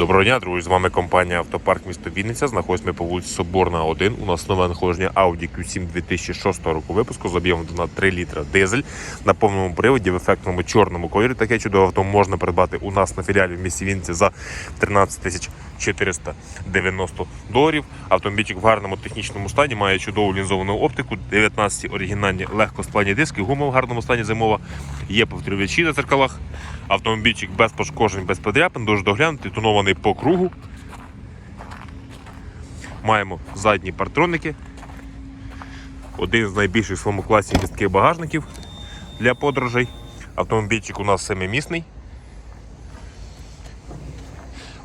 Доброго дня, друзі! З вами компанія Автопарк місто Вінниця. Знаходимося по вулиці Соборна 1. У нас нове надходження Audi Q7 2006 року випуску з об'ємом на 3 літра дизель на повному приводі в ефектному чорному кольорі. Таке чудове авто можна придбати у нас на філіалі в місті Вінниці за 13 тисяч 490 доларів. Автомобільчик в гарному технічному стані, має чудову лінзовану оптику, 19 оригінальні легкосплавні диски, гума в гарному стані зимова, є повторювачі на дзеркалах. Автомобільчик без пошкоджень, без подряпин, дуже доглянутий, тонований по кругу. Маємо задні партроники. Один з найбільших в своєму класі містких багажників для подорожей. Автомобільчик у нас семимісний.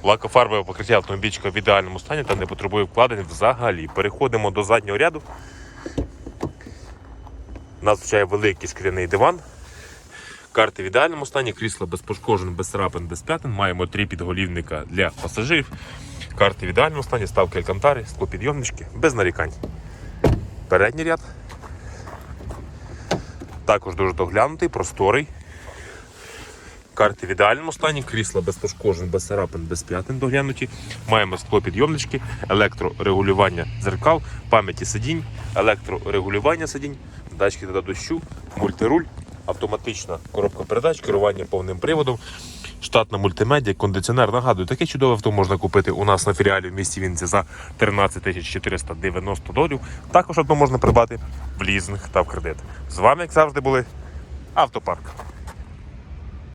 Лакофарбове покриття автомобільчика в ідеальному стані та не потребує вкладень взагалі. Переходимо до заднього ряду. Нас звичає великий скляний диван. Карти в ідеальному стані, крісла без пошкоджень, без царапин, без п'ятин. Маємо три підголівника для пасажирів. Карти в ідеальному стані, ставки алькантари, склопідйомнички, без нарікань. Передній ряд. Також дуже доглянутий, просторий. Карти в ідеальному стані, крісла без пошкоджень, без царапин, без п'ятин доглянуті. Маємо склопідйомнички, електрорегулювання дзеркал, пам'яті сидінь, електрорегулювання сидінь, датчики до дощу, мультируль, автоматична коробка передач, керування повним приводом, штатна мультимедіа, кондиціонер. Нагадую, таке чудове авто можна купити у нас на філіалі в місті Вінці за 13 тисяч 490 доларів. Також авто можна придбати в лізинг та в кредит. З вами, як завжди, були Автопарк.